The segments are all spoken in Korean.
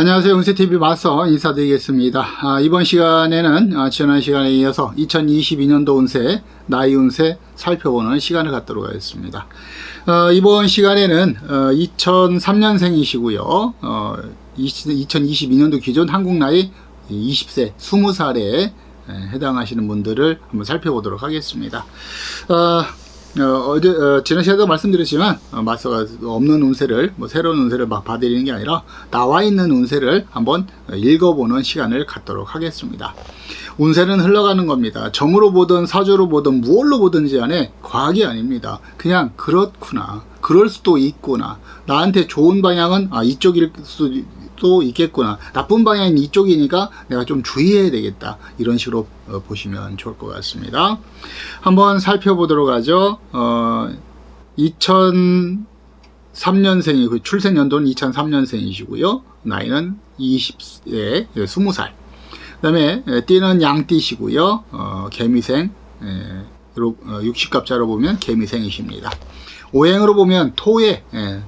안녕하세요. 운세TV 마서 인사드리겠습니다. 아, 이번 시간에는 아, 지난 시간에 이어서 2022년도 운세, 나이 운세 살펴보는 시간을 갖도록 하겠습니다. 어, 이번 시간에는 어, 2003년생이시고요. 어, 2022년도 기존 한국 나이 20세, 20살에 해당하시는 분들을 한번 살펴보도록 하겠습니다. 어, 어, 제 어, 지난 시간에도 말씀드렸지만, 어, 마서가 없는 운세를, 뭐, 새로운 운세를 막 봐드리는 게 아니라, 나와 있는 운세를 한번 읽어보는 시간을 갖도록 하겠습니다. 운세는 흘러가는 겁니다. 점으로 보든 사주로 보든 무얼로 보든지 간에 과학이 아닙니다. 그냥 그렇구나. 그럴 수도 있구나. 나한테 좋은 방향은 아 이쪽일 수도 있겠구나. 나쁜 방향은 이쪽이니까 내가 좀 주의해야 되겠다. 이런 식으로 어, 보시면 좋을 것 같습니다. 한번 살펴보도록 하죠. 어, 2003년생이 그 출생 연도는 2003년생이시고요. 나이는 20에 20살. 그 다음에 띠는 양띠시고요. 어, 개미생 에, 60갑자로 어, 보면 개미생이십니다. 오행으로 보면 토에 예,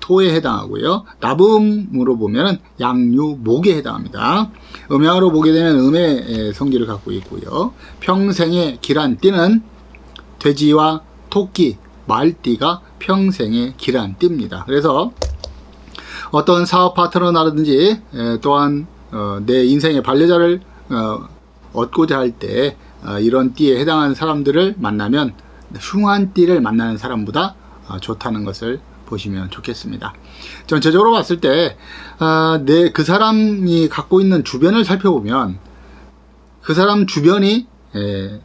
토에 해당하고요. 나음으로 보면 양유 목에 해당합니다. 음양으로 보게 되면 음의 예, 성질을 갖고 있고요. 평생의 기란 띠는 돼지와 토끼, 말띠가 평생의 기란 띠입니다. 그래서 어떤 사업 파트너라든지 예, 또한 어, 내 인생의 반려자를 어, 얻고자 할때 어, 이런 띠에 해당하는 사람들을 만나면 흉한 띠를 만나는 사람보다 어, 좋다는 것을 보시면 좋겠습니다. 전체적으로 봤을 때, 어, 내, 그 사람이 갖고 있는 주변을 살펴보면, 그 사람 주변이, 에,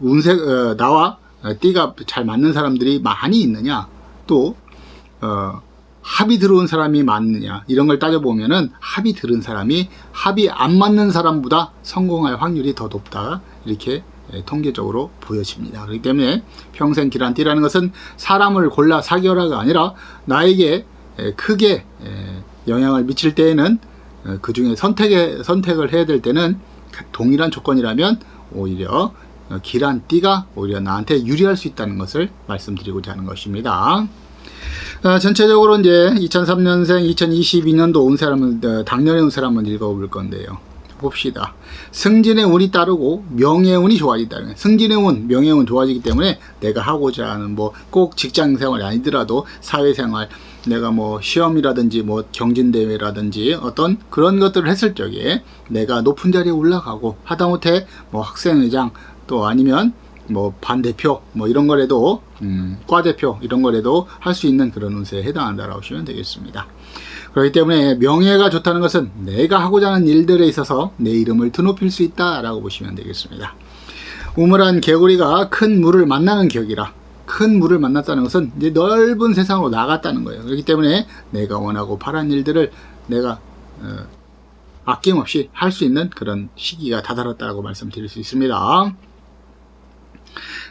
운세, 어, 나와 띠가 잘 맞는 사람들이 많이 있느냐, 또, 어, 합이 들어온 사람이 많느냐, 이런 걸 따져보면은 합이 들은 사람이 합이 안 맞는 사람보다 성공할 확률이 더 높다. 이렇게 예, 통계적으로 보여집니다. 그렇기 때문에 평생 기란띠라는 것은 사람을 골라 사귀어라가 아니라 나에게 예, 크게 예, 영향을 미칠 때에는 어, 그 중에 선택에, 선택을 해야 될 때는 동일한 조건이라면 오히려 어, 기란띠가 오히려 나한테 유리할 수 있다는 것을 말씀드리고자 하는 것입니다. 어, 전체적으로 이제 2003년생 2022년도 운세를 한번, 당년의 운세를 한번 읽어볼 건데요. 봅시다. 승진의 운이 따르고 명예운이 좋아진다. 승진의 운, 명예운 좋아지기 때문에 내가 하고자 하는 뭐 꼭 직장 생활이 아니더라도 사회생활, 내가 뭐 시험이라든지 뭐 경진대회라든지 어떤 그런 것들을 했을 적에 내가 높은 자리에 올라가고 하다못해 뭐 학생회장 또 아니면 뭐 반대표 뭐 이런 거라도 음, 과대표 이런 거라도 할 수 있는 그런 운세에 해당한다라고 보시면 되겠습니다. 그렇기 때문에 명예가 좋다는 것은 내가 하고자 하는 일들에 있어서 내 이름을 드높일 수 있다라고 보시면 되겠습니다. 우물한 개구리가 큰 물을 만나는 격이라 큰 물을 만났다는 것은 이제 넓은 세상으로 나갔다는 거예요. 그렇기 때문에 내가 원하고 바란 일들을 내가 어, 아낌없이 할 수 있는 그런 시기가 다다랐다고 말씀드릴 수 있습니다.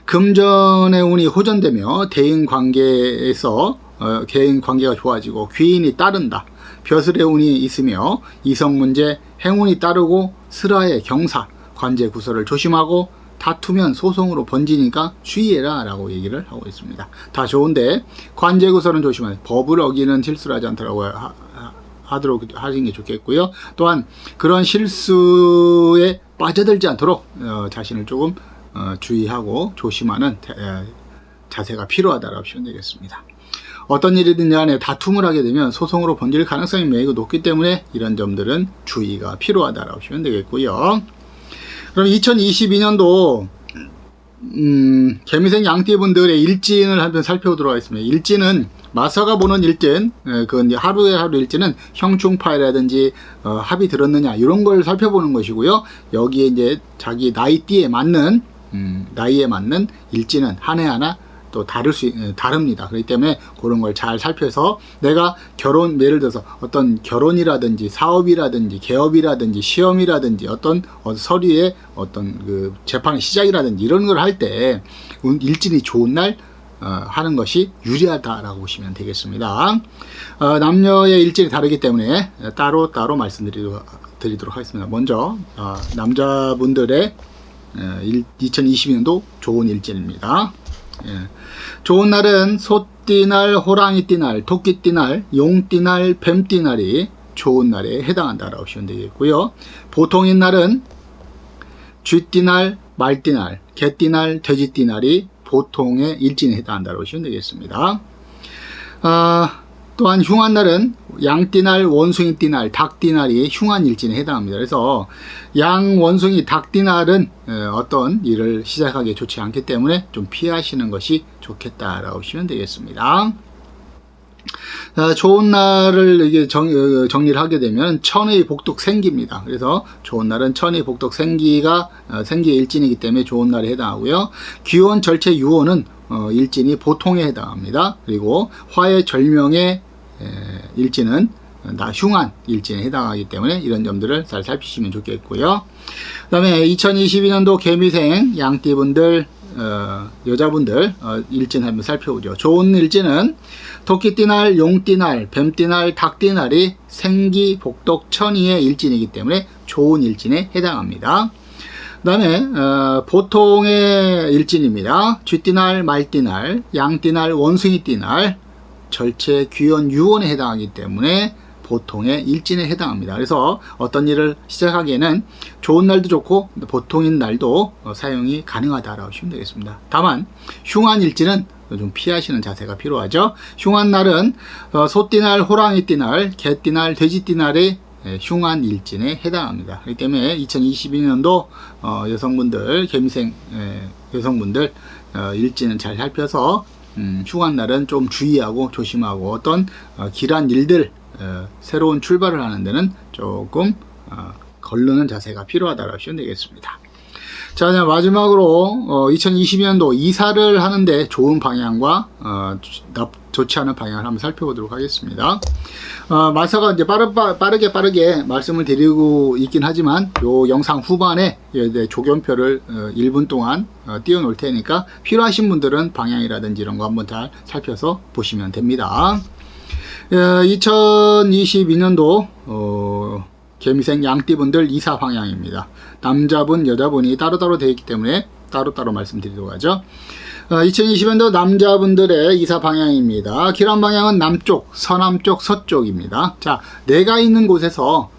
금전의 운이 호전되며 대인 관계에서 어, 개인 관계가 좋아지고 귀인이 따른다. 벼슬의 운이 있으며 이성 문제, 행운이 따르고 슬하의 경사, 관제 구설을 조심하고 다투면 소송으로 번지니까 주의해라 라고 얘기를 하고 있습니다. 다 좋은데 관제 구설은 조심하세요. 법을 어기는 실수를 하지 않더라고 하, 하도록 하시는 게 좋겠고요. 또한 그런 실수에 빠져들지 않도록 어, 자신을 조금 어, 주의하고 조심하는 대, 자세가 필요하다고 하시면 되겠습니다. 어떤 일이든 간에 다툼을 하게 되면 소송으로 번질 가능성이 매우 높기 때문에 이런 점들은 주의가 필요하다고 보시면 되겠고요. 그럼 2022년도 음, 개미생 양띠분들의 일진을 한번 살펴보도록 하겠습니다. 일진은 마서가 보는 일진, 그 하루에 하루 일진은 형충파이라든지 어, 합이 들었느냐 이런 걸 살펴보는 것이고요. 여기에 이제 자기 나이띠에 맞는 음, 나이에 맞는 일진은 한 해 하나 또 다를 수 다릅니다. 그렇기 때문에 그런 걸 잘 살펴서 내가 결혼 예를 들어서 어떤 결혼이라든지 사업이라든지 개업이라든지 시험이라든지 어떤 서류의 어떤 그 재판의 시작이라든지 이런 걸 할 때 일진이 좋은 날 어, 하는 것이 유리하다라고 보시면 되겠습니다. 어, 남녀의 일진이 다르기 때문에 따로 따로 말씀드리도록 하겠습니다. 먼저 어, 남자분들의 2022년도 좋은 일진입니다. 예. 좋은 날은 소띠날, 호랑이띠날, 토끼띠날, 용띠날, 뱀띠날이 좋은 날에 해당한다라고 보시면 되겠고요. 보통인 날은 쥐띠날, 말띠날, 개띠날, 돼지띠날이 보통의 일진에 해당한다고 보시면 되겠습니다. 아, 또한 흉한날은 양띠날, 원숭이띠날, 닭띠날이 흉한일진에 해당합니다. 그래서 양, 원숭이, 닭띠날은 어, 어떤 일을 시작하기 좋지 않기 때문에 좀 피하시는 것이 좋겠다라고 보시면 되겠습니다. 자, 좋은 날을 이게 정, 어, 정리를 하게 되면 천의 복덕 생기입니다. 그래서 좋은 날은 천의 복덕 생기가 어, 생기의 일진이기 때문에 좋은 날에 해당하고요. 귀원 절체 유원은 어, 일진이 보통에 해당합니다. 그리고 화의 절명의 에, 일진은 나 흉한 일진에 해당하기 때문에 이런 점들을 잘 살피시면 좋겠고요. 그 다음에 2022년도 개미생 양띠분들 어, 여자분들 어, 일진 한번 살펴보죠. 좋은 일진은 토끼띠날, 용띠날, 뱀띠날, 닭띠날이 생기, 복덕, 천이의 일진이기 때문에 좋은 일진에 해당합니다. 그 다음에 어, 보통의 일진입니다. 쥐띠날, 말띠날, 양띠날, 원숭이띠날, 절체, 귀원, 유원에 해당하기 때문에 보통의 일진에 해당합니다. 그래서 어떤 일을 시작하기에는 좋은 날도 좋고 보통인 날도 어, 사용이 가능하다라고 보시면 되겠습니다. 다만 흉한 일진은 좀 피하시는 자세가 필요하죠. 흉한 날은 어, 소띠날, 호랑이띠날, 개띠날, 돼지띠날의 예, 흉한 일진에 해당합니다. 그렇기 때문에 2022년도 어, 여성분들, 개미생 예, 여성분들 어, 일진은 잘 살펴서 음, 흉한 날은 좀 주의하고 조심하고 어떤 어, 길한 일들 어, 새로운 출발을 하는 데는 조금 어, 걸르는 자세가 필요하다고 하시면 되겠습니다. 자, 이제 마지막으로 어, 2022년도 이사를 하는데 좋은 방향과 어, 나, 좋지 않은 방향을 한번 살펴보도록 하겠습니다. 어, 마사가 이제 빠르, 빠르게 빠르게 말씀을 드리고 있긴 하지만 요 영상 후반에 예, 조견표를 어, 1분 동안 어, 띄워놓을 테니까 필요하신 분들은 방향이라든지 이런 거 한번 잘 살펴서 보시면 됩니다. 2022년도 어, 개미생 양띠분들 이사 방향입니다. 남자분, 여자분이 따로따로 되어 있기 때문에 따로따로 말씀드리도록 하죠. 어, 2020년도 남자분들의 이사 방향입니다. 기란 방향은 남쪽, 서남쪽, 서쪽입니다. 자, 내가 있는 곳에서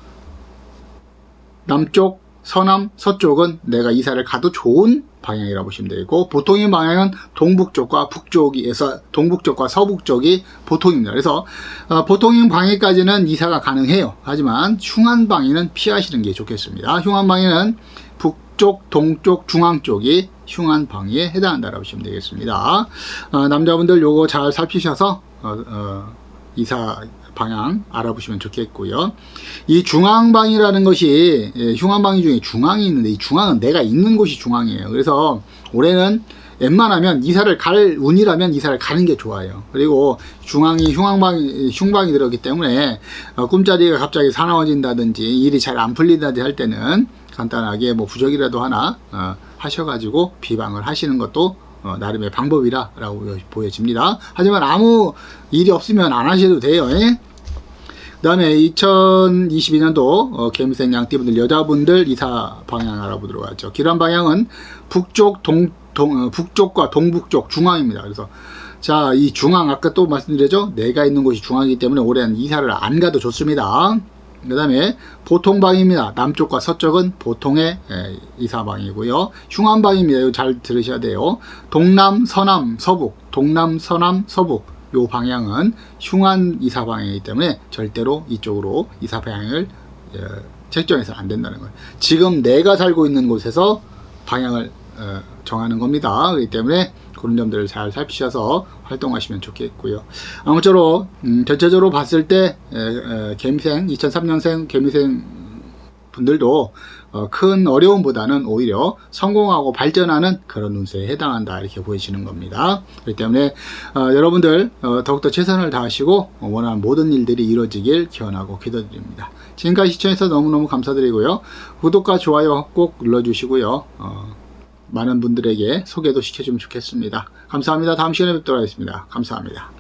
남쪽, 서남, 서쪽은 내가 이사를 가도 좋은 방향이라고 보시면 되고 보통의 방향은 동북쪽과 북쪽에서 동북쪽과 서북쪽이 보통입니다. 그래서 어, 보통인 방해까지는 이사가 가능해요. 하지만 흉한 방해는 피하시는 게 좋겠습니다. 흉한 방해는 북쪽, 동쪽, 중앙 쪽이 흉한 방해에 해당한다고 보시면 되겠습니다. 어, 남자분들 요거 잘 살피셔서 어, 어, 이사 방향 알아보시면 좋겠고요. 이 중앙방이라는 것이 예, 흉한방이 중에 중앙이 있는데 이 중앙은 내가 있는 곳이 중앙이에요. 그래서 올해는 웬만하면 이사를 갈 운이라면 이사를 가는 게 좋아요. 그리고 중앙이 흉방이 흉방이 들었기 때문에 어, 꿈자리가 갑자기 사나워진다든지 일이 잘 안 풀리다든지 할 때는 간단하게 뭐 부적이라도 하나 어, 하셔가지고 비방을 하시는 것도 어, 나름의 방법이라고 보여집니다. 하지만 아무 일이 없으면 안 하셔도 돼요. 예? 그 다음에 2022년도 어, 개미생 양띠분들 여자분들 이사 방향 알아보도록 하죠. 기란 방향은 북쪽 동, 동 어, 북쪽과 동북쪽 중앙입니다. 그래서 자 이 중앙 아까 또 말씀드렸죠. 내가 있는 곳이 중앙이기 때문에 올해는 이사를 안 가도 좋습니다. 그 다음에 보통방입니다. 남쪽과 서쪽은 보통의 예, 이사방이고요. 흉한방입니다. 이거 잘 들으셔야 돼요. 동남, 서남, 서북, 동남, 서남, 서북 요 방향은 흉한 이사 방향이기 때문에 절대로 이쪽으로 이사 방향을 예, 책정해서 안 된다는 거예요. 지금 내가 살고 있는 곳에서 방향을 어, 정하는 겁니다. 그렇기 때문에 그런 점들을 잘 살피셔서 활동하시면 좋겠고요. 아무쪼록 음, 전체적으로 봤을 때 에, 에, 개미생 2003년생 개미생 분들도 어, 큰 어려움보다는 오히려 성공하고 발전하는 그런 운세에 해당한다 이렇게 보여지는 겁니다. 그렇기 때문에 어, 여러분들 어, 더욱더 최선을 다하시고 원하는 모든 일들이 이루어지길 기원하고 기도드립니다. 지금까지 시청해서 너무너무 감사드리고요. 구독과 좋아요 꼭 눌러주시고요. 어, 많은 분들에게 소개도 시켜주면 좋겠습니다. 감사합니다. 다음 시간에 뵙도록 하겠습니다. 감사합니다.